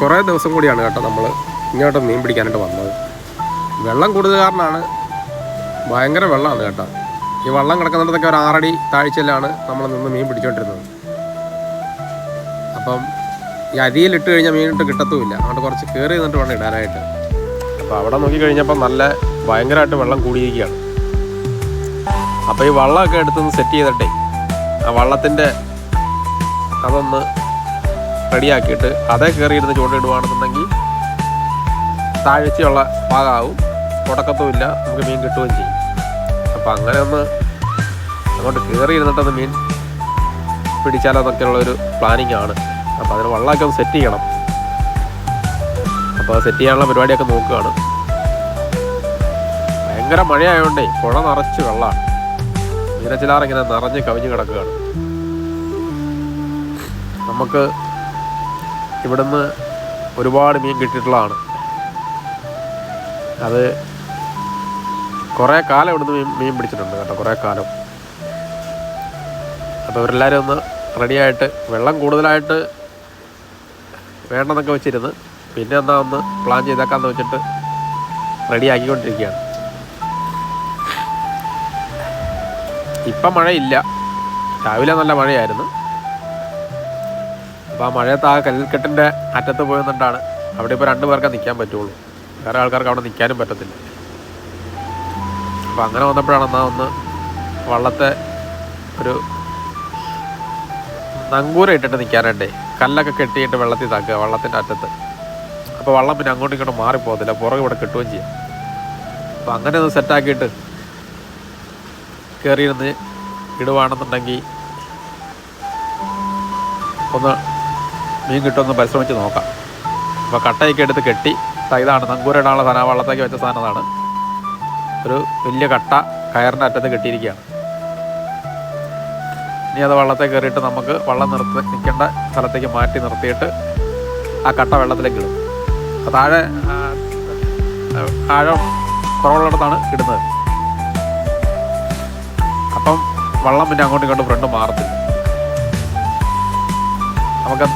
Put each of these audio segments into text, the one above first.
കുറേ ദിവസം കൂടിയാണ് കേട്ടോ നമ്മൾ ഇങ്ങോട്ട് മീൻ പിടിക്കാനായിട്ട് വന്നത്. വെള്ളം കൂടുതൽ കാരണമാണ് ഭയങ്കര വെള്ളമാണ് കേട്ടോ. ഈ വെള്ളം കിടക്കുന്നിടത്തൊക്കെ ഒരു ആറടി താഴ്ചയിലാണ് നമ്മൾ നിന്ന് മീൻ പിടിച്ചോണ്ടിരുന്നത്. അപ്പം ഈ അരിയിലിട്ട് കഴിഞ്ഞാൽ മീനിട്ട് കിട്ടത്തുമില്ല. അതുകൊണ്ട് കുറച്ച് കയറി നിന്നിട്ട് വേണം ഇടാനായിട്ട്. അപ്പോൾ അവിടെ നോക്കി കഴിഞ്ഞപ്പോൾ നല്ല ഭയങ്കരമായിട്ട് വെള്ളം കൂടിയിരിക്കുകയാണ്. അപ്പോൾ ഈ വള്ളമൊക്കെ എടുത്തൊന്ന് സെറ്റ് ചെയ്തിട്ടേ ആ വള്ളത്തിന്റെ അതൊന്ന് റെഡിയാക്കിയിട്ട് അതേ കയറിയിരുന്ന് ചൂണ്ടയിടുവാണെന്നുണ്ടെങ്കിൽ താഴ്ചയുള്ള ഭാഗമാവും. തുടക്കത്തുമില്ല. നമുക്ക് മീൻ കിട്ടുകയും ചെയ്യും. അപ്പോൾ അങ്ങനെ ഒന്ന് അങ്ങോട്ട് കയറി മീൻ പിടിച്ചാലെന്നൊക്കെയുള്ളൊരു പ്ലാനിങ് ആണ്. അപ്പോൾ അതിന് വള്ളമൊക്കെ ഒന്ന് സെറ്റ് ചെയ്യണം. അപ്പോൾ സെറ്റ് ചെയ്യാനുള്ള പരിപാടിയൊക്കെ നോക്കുകയാണ്. ഭയങ്കര മഴയായതുകൊണ്ടേ പുഴ നിറച്ച് വെള്ളമാണ് മീനച്ചിലാറിങ്ങനെ നിറഞ്ഞ് കവിഞ്ഞ് കിടക്കുകയാണ്. നമുക്ക് ഇവിടുന്ന് ഒരുപാട് മീൻ കിട്ടിയിട്ടുള്ളതാണ്. അത് കുറേ കാലം ഇവിടുന്ന് മീൻ മീൻ പിടിച്ചിട്ടുണ്ട് കേട്ടോ കുറേ കാലം. അപ്പോൾ ഇവരെല്ലാവരും ഒന്ന് റെഡിയായിട്ട് വെള്ളം കൂടുതലായിട്ട് വേണമെന്നൊക്കെ വെച്ചിരുന്ന്. പിന്നെ എന്നാ ഒന്ന് പ്ലാൻ ചെയ്തേക്കാന്ന് വെച്ചിട്ട് റെഡി ആക്കിക്കൊണ്ടിരിക്കുകയാണ്. ഇപ്പം മഴയില്ല. രാവിലെ നല്ല മഴയായിരുന്നു. അപ്പോൾ ആ മഴയത്ത് ആ കല്ലിൽക്കെട്ടിന്റെ അറ്റത്ത് പോയി അവിടെ ഇപ്പോൾ രണ്ട് പേർക്കേ നിൽക്കാൻ പറ്റുള്ളൂ. വേറെ ആൾക്കാർക്ക് അവിടെ നിൽക്കാനും പറ്റത്തില്ല. അപ്പോൾ അങ്ങനെ വന്നപ്പോഴാണ് എന്നാൽ ഒന്ന് വള്ളത്തെ ഒരു നങ്കൂര ഇട്ടിട്ട് നിൽക്കാനായിട്ടേ കല്ലൊക്കെ കെട്ടിയിട്ട് വെള്ളത്തിൽ താക്കുക വള്ളത്തിന്റെ അറ്റത്ത്. അപ്പോൾ വള്ളം പിന്നെ അങ്ങോട്ടും ഇങ്ങോട്ടും മാറിപ്പോകത്തില്ല. പുറകെ ഇവിടെ കിട്ടുകയും ചെയ്യാം. അപ്പോൾ അങ്ങനെ ഒന്ന് സെറ്റാക്കിയിട്ട് കയറിയിരുന്ന് ഇടുവാണെന്നുണ്ടെങ്കിൽ ഒന്ന് മീൻ കിട്ടുമെന്ന് പരിശ്രമിച്ച് നോക്കാം. അപ്പോൾ കട്ടയൊക്കെ എടുത്ത് കെട്ടി ഇതാണ് നങ്കൂരിടാനുള്ള സാധനം വള്ളത്തേക്ക് വെച്ച സാധനമാണ് ഒരു വലിയ കട്ട കയറിന്റെ അറ്റത്ത് കെട്ടിയിരിക്കുകയാണ്. ഇനി അത് വള്ളത്തെ കയറിയിട്ട് നമുക്ക് വള്ളം നിർത്തി നിൽക്കേണ്ട സ്ഥലത്തേക്ക് മാറ്റി നിർത്തിയിട്ട് ആ കട്ട വെള്ളത്തിലേക്ക് ഇടും. അപ്പോൾ താഴെ ആഴം കുറവുള്ളിടത്താണ് ഇടുന്നത്. അപ്പം വള്ളം പിന്നെ അങ്ങോട്ടും ഇങ്ങോട്ടും ഫ്രണ്ട് മാറത്തില്ല. നമുക്ക്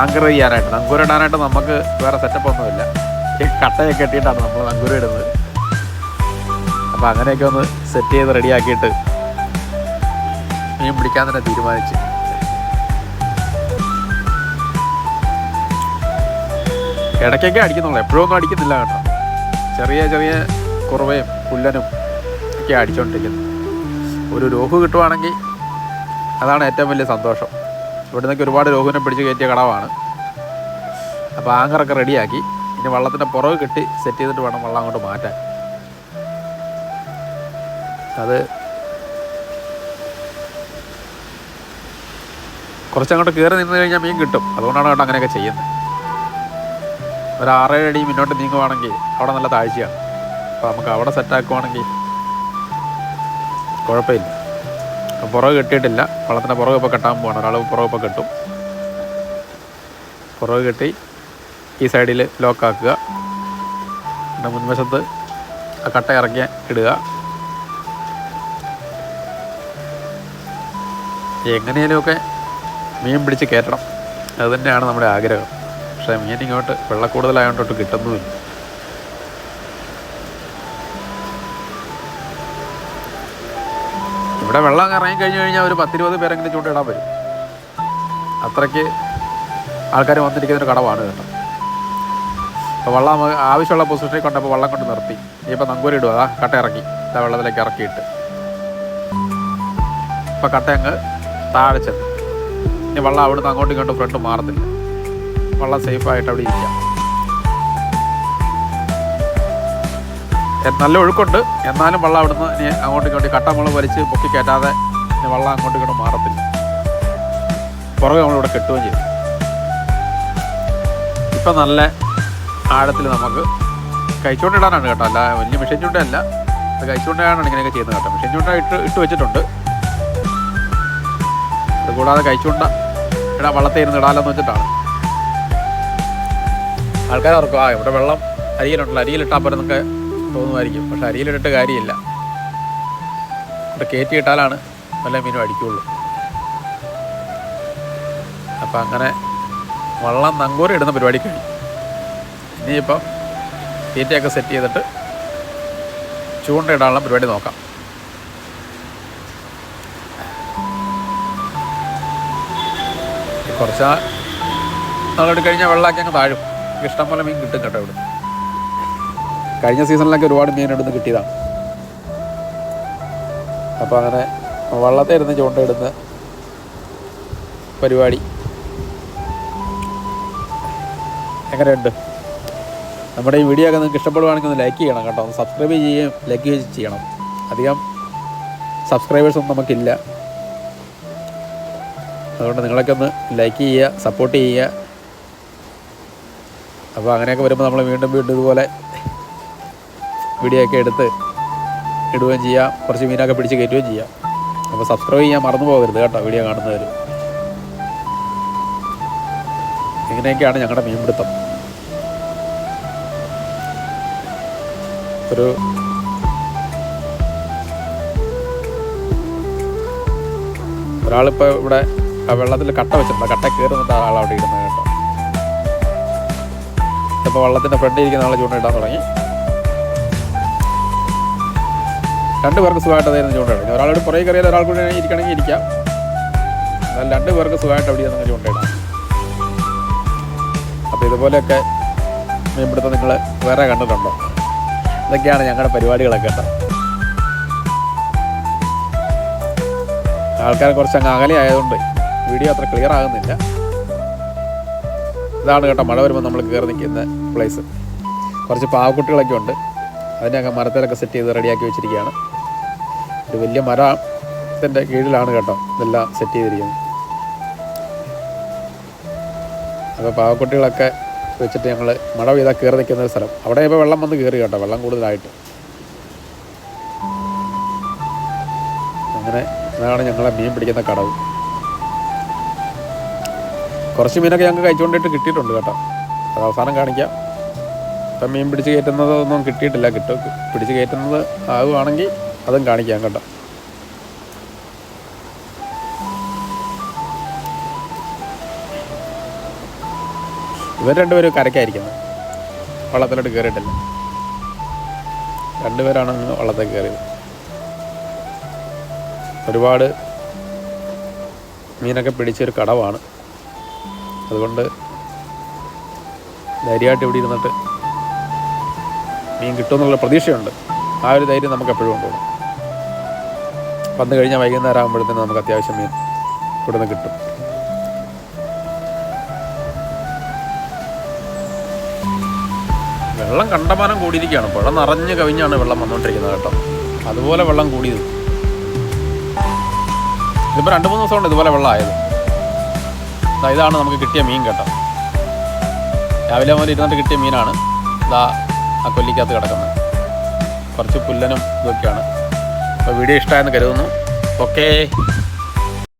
ആങ്കർ ചെയ്യാനായിട്ട് നങ്കൂര ഇടാനായിട്ട് നമുക്ക് വേറെ സെറ്റപ്പ് ഒന്നുമില്ല. കട്ടയൊക്കെ കെട്ടിയിട്ടാണ് നമ്മൾ നങ്കൂര ഇടുന്നത്. അപ്പോൾ അങ്ങനെയൊക്കെ ഒന്ന് സെറ്റ് ചെയ്ത് റെഡിയാക്കിയിട്ട് മീൻ പിടിക്കാൻ തന്നെ തീരുമാനിച്ചു. ഇടയ്ക്കൊക്കെ അടിക്കുന്നുള്ളൂ. ഒന്നും അടിക്കുന്നില്ല കേട്ടോ. ചെറിയ ചെറിയ കുറവയും പുല്ലനും ഒക്കെ അടിച്ചുകൊണ്ടിരിക്കുന്നു ഒരു രോഹു കിട്ടുവാണെങ്കിൽ അതാണ് ഏറ്റവും വലിയ സന്തോഷം. ഇവിടെ നിന്നൊക്കെ ഒരുപാട് രോഹുവിനെ പിടിച്ച് കയറ്റിയ കടവാണ്. അപ്പോൾ ആങ്കറൊക്കെ റെഡിയാക്കി. ഇനി വള്ളത്തിന്റെ പുറകെ കെട്ടി സെറ്റ് ചെയ്തിട്ട് വേണം വള്ളം അങ്ങോട്ട് മാറ്റാൻ. അത് കുറച്ചങ്ങോട്ട് കയറി നിന്ന് കഴിഞ്ഞാൽ മീൻ കിട്ടും. അതുകൊണ്ടാണ് കേട്ടോ അങ്ങനെയൊക്കെ ചെയ്യുന്നത് ഒരു ആറേഴ് അടി മുന്നോട്ട് നീങ്ങുവാണെങ്കിൽ അവിടെ നല്ല താഴ്ചയാണ്. അപ്പോൾ നമുക്ക് അവിടെ സെറ്റാക്കുവാണെങ്കിൽ കുഴപ്പമില്ല. പുറകെ കെട്ടിയിട്ടില്ല. വള്ളത്തിന്റെ പുറകെ ഇപ്പോൾ കെട്ടാൻ പോകണം ഒരാൾ പുറകെ ഇപ്പോൾ കെട്ടും. പുറകെ കെട്ടി ഈ സൈഡിൽ ലോക്കാക്കുക പിന്നെ മുൻവശത്ത് ആ കട്ട ഇറക്കി ഇടുക. എങ്ങനെയാലുമൊക്കെ മീൻ പിടിച്ച് കയറ്റണം. അത് തന്നെയാണ് നമ്മുടെ ആഗ്രഹം. പക്ഷേ മീൻ ഇങ്ങോട്ട് വെള്ളക്കൂടുതലായതുകൊണ്ടോട്ട് കിട്ടുന്നുമില്ല. ഇവിടെ വെള്ളം ഇറങ്ങി കഴിഞ്ഞു കഴിഞ്ഞാൽ ഒരു പത്തിരുപത് പേരെങ്കിലും ചൂണ്ടിടാൻ വരും. അത്രയ്ക്ക് ആൾക്കാർ വന്നിരിക്കുന്ന ഒരു കടവാണ് കേട്ടോ. അപ്പോൾ വെള്ളം ആവശ്യമുള്ള പൊസിഷനിൽ കൊണ്ടപ്പോൾ വെള്ളം കൊണ്ട് നിർത്തി. ഇനിയിപ്പോൾ നങ്കൂരി ഇടുക അതാ കട്ട ഇറക്കി. ആ വെള്ളത്തിലേക്ക് ഇറക്കിയിട്ട്. ഇപ്പം കട്ട അങ്ങ് താഴെ ചെന്നു. ഇനി വെള്ളം അവിടുന്ന് അങ്ങോട്ടും ഇങ്ങോട്ടും ഫ്രണ്ട് മാറത്തില്ല. വെള്ളം സേഫായിട്ട് അവിടെ ഇരിക്കാം. നല്ല ഒഴുക്കുണ്ട്. എന്നാലും വെള്ളം അവിടുന്ന് ഇനി അങ്ങോട്ടും ഇങ്ങോട്ടും കട്ടമുള വലിച്ച് പൊക്കി കയറ്റാതെ ഇനി വെള്ളം അങ്ങോട്ടും ഇങ്ങോട്ടും മാറത്തില്ല. പുറകെ നമ്മളിവിടെ കെട്ടുകയും ചെയ്യും. ഇപ്പം നല്ല ആഴത്തിൽ നമുക്ക് കഴിച്ചുകൊണ്ടിടാനാണ് കേട്ടോ. അല്ല വലിയ മെഷീൻ ചൂണ്ടയല്ല. അത് കഴിച്ചുകൊണ്ടാണ് ഇങ്ങനെയൊക്കെ ചെയ്യുന്നത് കേട്ടോ. മെഷീൻ ചൂണ്ട ഇട്ട് ഇട്ട് വെച്ചിട്ടുണ്ട്. അതുകൂടാതെ കഴിച്ചുകൊണ്ട ഇടാ വള്ളത്തിൽ ഇരുന്ന് ഇടാലെന്ന് വെച്ചിട്ടാണ്. ആൾക്കാർ ഓർക്കും ആ ഇവിടെ വെള്ളം അരിയിലുണ്ടല്ലോ. അരിയിലിട്ടാൽ പോലെ നമുക്ക് തോന്നുമായിരിക്കും. പക്ഷെ അരിയിലിട്ടിട്ട് കാര്യമില്ല. ഇവിടെ കയറ്റിയിട്ടാലാണ് നല്ല മീനും അടിക്കുള്ളൂ. അപ്പം അങ്ങനെ വള്ളം നങ്കൂരം ഇടുന്ന പരിപാടി കഴിഞ്ഞു. ഇനിയിപ്പം തീറ്റയൊക്കെ സെറ്റ് ചെയ്തിട്ട് ചൂണ്ടയിടാനുള്ള പരിപാടി നോക്കാം. കുറച്ച് നാളോട് വെള്ളമാക്കി അങ്ങ് താഴും. ഇഷ്ടം പോലെ മീൻ കിട്ടും കേട്ടോ ഇവിടെ കഴിഞ്ഞ സീസണിലൊക്കെ ഒരുപാട് മീൻ ഇടുന്ന് കിട്ടിയതാണ്. അപ്പോൾ അങ്ങനെ വള്ളത്തെ ഇരുന്ന് ചൂണ്ടയിടുന്ന പരിപാടി. എങ്ങനെയുണ്ട്? നമ്മുടെ ഈ വീഡിയോ ഒക്കെ നിങ്ങൾക്ക് ഇഷ്ടപ്പെടുവാണെങ്കിൽ ഒന്ന് ലൈക്ക് ചെയ്യണം കേട്ടോ. സബ്സ്ക്രൈബ് ചെയ്യുകയും ലൈക്ക് ചെയ്യണം. അധികം സബ്സ്ക്രൈബേഴ്സൊന്നും നമുക്കില്ല. അതുകൊണ്ട് നിങ്ങളൊക്കെ ഒന്ന് ലൈക്ക് ചെയ്യുക സപ്പോർട്ട് ചെയ്യുക. അപ്പോൾ അങ്ങനെയൊക്കെ വരുമ്പോൾ നമ്മൾ വീണ്ടും വീണ്ടും ഇതുപോലെ വീഡിയോ ഒക്കെ എടുത്ത് ഇടുകയും ചെയ്യാം. കുറച്ച് മീനൊക്കെ പിടിച്ച് കയറ്റുകയും ചെയ്യാം. അപ്പോൾ സബ്സ്ക്രൈബ് ചെയ്യാൻ മറന്നു പോകരുത് കേട്ടോ വീഡിയോ കാണുന്നവർ ഇങ്ങനെയൊക്കെയാണ് ഞങ്ങളുടെ മീൻപിടുത്തം. ഒരു ഒരാളിപ്പോൾ ഇവിടെ വെള്ളത്തിൽ കട്ട വെച്ചിട്ടുണ്ട്. കട്ട കയറുന്നുണ്ട് ആൾ അവിടെ ഇടുന്നത് കേട്ടോ. ഇപ്പോൾ വള്ളത്തിന്റെ ഫ്രണ്ടിൽ ഇരിക്കുന്ന ആളെ ചൂണ്ടയിടാൻ തുടങ്ങി. രണ്ട് പേർക്ക് സുഖമായിട്ട് അതായിരുന്നു ചൂണ്ടയിടും. ഒരാളോട് കുറേ കയറിയാൽ ഒരാൾ കൂടി ഇരിക്കണമെങ്കിൽ ഇരിക്കാം. എന്നാൽ രണ്ട് പേർക്ക് സുഖമായിട്ട് അവിടെ നിങ്ങൾ ചൂണ്ടയിടാം. അപ്പോൾ ഇതുപോലെയൊക്കെ മീൻപിടുത്തം നിങ്ങൾ വേറെ കണ്ടിട്ടുണ്ടോ? ഇതൊക്കെയാണ് ഞങ്ങളുടെ പരിപാടികളൊക്കെ കേട്ടോ. ആൾക്കാർ കുറച്ച് അങ്ങ് അകലെ ആയതുകൊണ്ട് വീഡിയോ അത്ര ക്ലിയർ ആകുന്നില്ല. ഇതാണ് കേട്ടോ മഴ വരുമ്പോൾ നമ്മൾ കയറി നിൽക്കുന്ന പ്ലേസ് കുറച്ച് പാവക്കുട്ടികളൊക്കെ ഉണ്ട്. അതിനെയൊക്കെ മരത്തിലൊക്കെ സെറ്റ് ചെയ്ത് റെഡിയാക്കി വെച്ചിരിക്കുകയാണ്. ഒരു വലിയ മരത്തിന്റെ കീഴിലാണ് കേട്ടോ ഇതെല്ലാം സെറ്റ് ചെയ്തിരിക്കുന്നത്. അപ്പോൾ പാവക്കുട്ടികളൊക്കെ വെച്ചിട്ട് ഞങ്ങൾ മഴ പെയ്താൽ കയറി നിൽക്കുന്ന ഒരു സ്ഥലം. അവിടെ ഇപ്പോൾ വെള്ളം വന്ന് കയറി കേട്ടോ വെള്ളം കൂടുതലായിട്ട്. അങ്ങനെ അതാണ് ഞങ്ങളെ മീൻ പിടിക്കുന്ന കടവ്. കുറച്ച് മീനൊക്കെ ഞങ്ങൾക്ക് കഴിച്ചുകൊണ്ടിട്ട് കിട്ടിയിട്ടുണ്ട് കേട്ടോ. അത് അവസാനം കാണിക്കാം. ഇപ്പം മീൻ പിടിച്ച് കയറ്റുന്നതൊന്നും കിട്ടിയിട്ടില്ല കിട്ടും. പിടിച്ച് കയറ്റുന്നത് ആവുകയാണെങ്കിൽ അതും കാണിക്കാം കേട്ടോ. ഇവർ രണ്ടുപേരും കരയ്ക്കായിരിക്കുന്നത് വള്ളത്തിലോട്ട് കയറിയിട്ടില്ല രണ്ടുപേരാണ് വള്ളത്തിൽ കയറിയത് ഒരുപാട് മീനൊക്കെ പിടിച്ചൊരു കടവാണ്. അതുകൊണ്ട് ധൈര്യമായിട്ട് ഇവിടെ ഇരുന്നിട്ട് മീൻ കിട്ടുമെന്നുള്ള പ്രതീക്ഷയുണ്ട്. ആ ഒരു ധൈര്യം നമുക്ക് എപ്പോഴും ഉണ്ടാവും. വന്നു കഴിഞ്ഞാൽ വൈകുന്നേരം ആകുമ്പോഴത്തേന് നമുക്ക് അത്യാവശ്യം മീൻ ഇവിടെ നിന്ന് കിട്ടും. വെള്ളം കണ്ടമാനം കൂടിയിരിക്കുകയാണ്. പുഴ നിറഞ്ഞു കവിഞ്ഞാണ് വെള്ളം വന്നുകൊണ്ടിരിക്കുന്നത് കേട്ടോ. അതുപോലെ വെള്ളം കൂടിയത്. ഇതിപ്പോൾ രണ്ട് മൂന്ന് ദിവസം ഇതുപോലെ വെള്ളമായത്. ദാ ഇതാണ് നമുക്ക് കിട്ടിയ മീൻ കേട്ടോ. രാവിലെ മുതൽ ഇരുന്നിട്ട് കിട്ടിയ മീനാണ്. ഇതാ ആ കൊല്ലിക്കകത്ത് കിടക്കുന്നത്. കുറച്ച് പുല്ലനും ഇതൊക്കെയാണ്. അപ്പോൾ വീഡിയോ ഇഷ്ടമായെന്ന് കരുതുന്നു. ഓക്കേ